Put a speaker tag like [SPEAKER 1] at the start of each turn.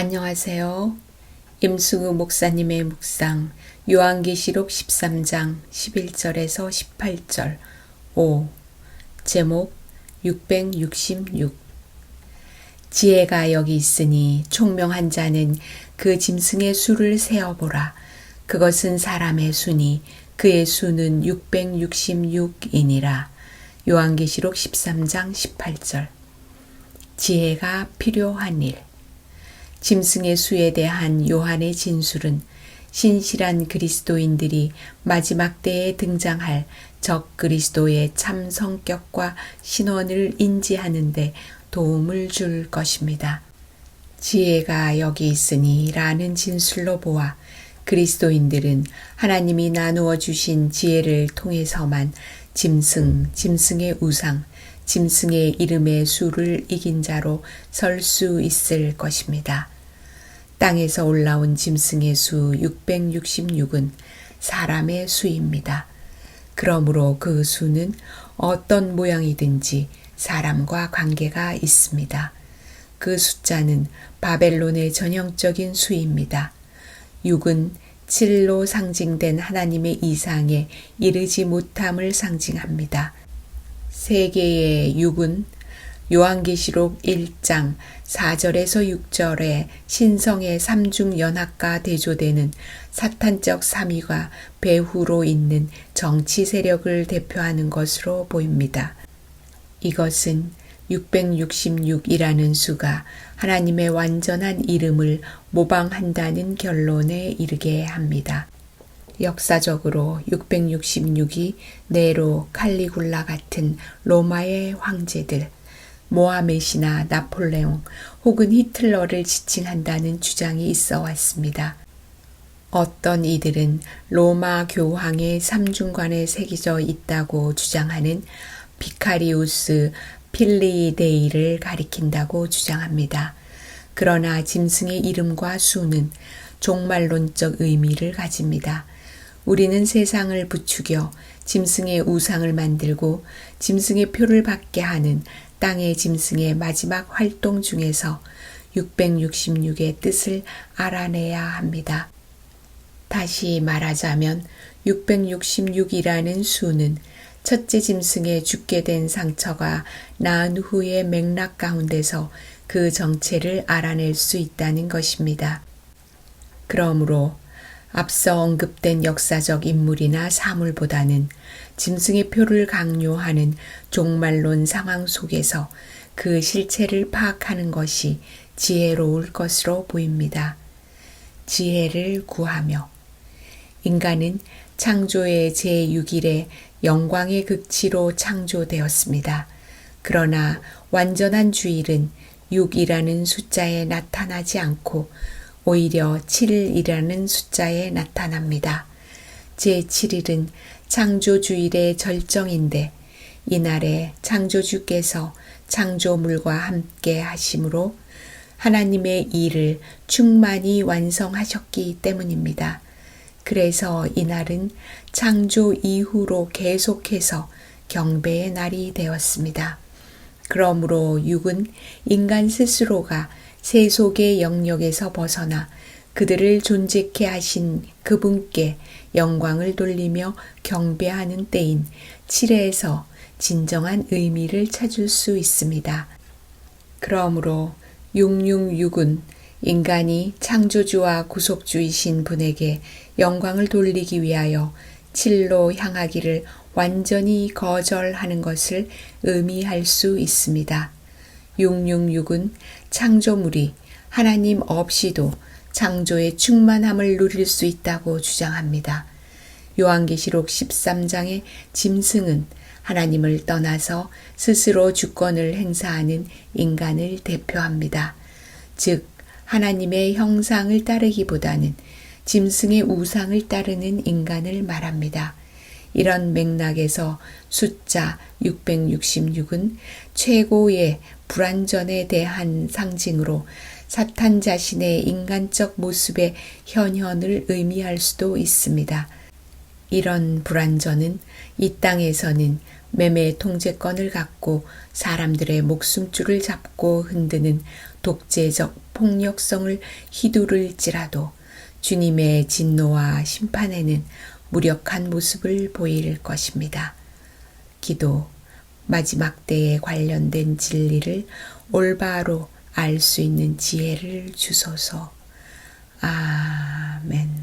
[SPEAKER 1] 안녕하세요. 임승우 목사님의 묵상 요한계시록 13장 11절에서 18절 5 제목 666 지혜가 여기 있으니 총명한 자는 그 짐승의 수를 세어보라. 그것은 사람의 수니 그의 수는 666이니라. 요한계시록 13장 18절 지혜가 필요한 일 짐승의 수에 대한 요한의 진술은 신실한 그리스도인들이 마지막 때에 등장할 적 그리스도의 참 성격과 신원을 인지하는데 도움을 줄 것입니다. 지혜가 여기 있으니 라는 진술로 보아 그리스도인들은 하나님이 나누어 주신 지혜를 통해서만 짐승, 짐승의 우상, 짐승의 이름의 수를 이긴 자로 설 수 있을 것입니다. 땅에서 올라온 짐승의 수 666은 사람의 수입니다. 그러므로 그 수는 어떤 모양이든지 사람과 관계가 있습니다. 그 숫자는 바벨론의 전형적인 수입니다. 6은 7로 상징된 하나님의 이상에 이르지 못함을 상징합니다. 세계의 6은 요한계시록 1장 4절에서 6절에 신성의 삼중 연합과 대조되는 사탄적 삼위가 배후로 있는 정치 세력을 대표하는 것으로 보입니다. 이것은 666이라는 수가 하나님의 완전한 이름을 모방한다는 결론에 이르게 합니다. 역사적으로 666이 네로, 칼리굴라 같은 로마의 황제들, 모하메시나 나폴레옹 혹은 히틀러를 지칭한다는 주장이 있어 왔습니다. 어떤 이들은 로마 교황의 삼중관에 새겨져 있다고 주장하는 비카리우스 필리데이를 가리킨다고 주장합니다. 그러나 짐승의 이름과 수는 종말론적 의미를 가집니다. 우리는 세상을 부추겨 짐승의 우상을 만들고 짐승의 표를 받게 하는 땅의 짐승의 마지막 활동 중에서 666의 뜻을 알아내야 합니다. 다시 말하자면 666이라는 수는 첫째 짐승에 죽게 된 상처가 나은 후의 맥락 가운데서 그 정체를 알아낼 수 있다는 것입니다. 그러므로 앞서 언급된 역사적 인물이나 사물보다는 짐승의 표를 강요하는 종말론 상황 속에서 그 실체를 파악하는 것이 지혜로울 것으로 보입니다. 지혜를 구하며 인간은 창조의 제6일에 영광의 극치로 창조되었습니다. 그러나 완전한 주일은 6이라는 숫자에 나타나지 않고 오히려 7일이라는 숫자에 나타납니다. 제7일은 창조주일의 절정인데 이날에 창조주께서 창조물과 함께 하심으로 하나님의 일을 충만히 완성하셨기 때문입니다. 그래서 이날은 창조 이후로 계속해서 경배의 날이 되었습니다. 그러므로 육은 인간 스스로가 세속의 영역에서 벗어나 그들을 존재케 하신 그분께 영광을 돌리며 경배하는 때인 7회에서 진정한 의미를 찾을 수 있습니다. 그러므로 666은 인간이 창조주와 구속주이신 분에게 영광을 돌리기 위하여 7로 향하기를 완전히 거절하는 것을 의미할 수 있습니다. 666은 창조물이 하나님 없이도 창조의 충만함을 누릴 수 있다고 주장합니다. 요한계시록 13장의 짐승은 하나님을 떠나서 스스로 주권을 행사하는 인간을 대표합니다. 즉, 하나님의 형상을 따르기보다는 짐승의 우상을 따르는 인간을 말합니다. 이런 맥락에서 숫자 666은 최고의 불완전에 대한 상징으로 사탄 자신의 인간적 모습의 현현을 의미할 수도 있습니다. 이런 불완전은 이 땅에서는 매매 통제권을 갖고 사람들의 목숨줄을 잡고 흔드는 독재적 폭력성을 휘두를지라도 주님의 진노와 심판에는 무력한 모습을 보일 것입니다. 기도 마지막 때에 관련된 진리를 올바로 알 수 있는 지혜를 주소서. 아멘.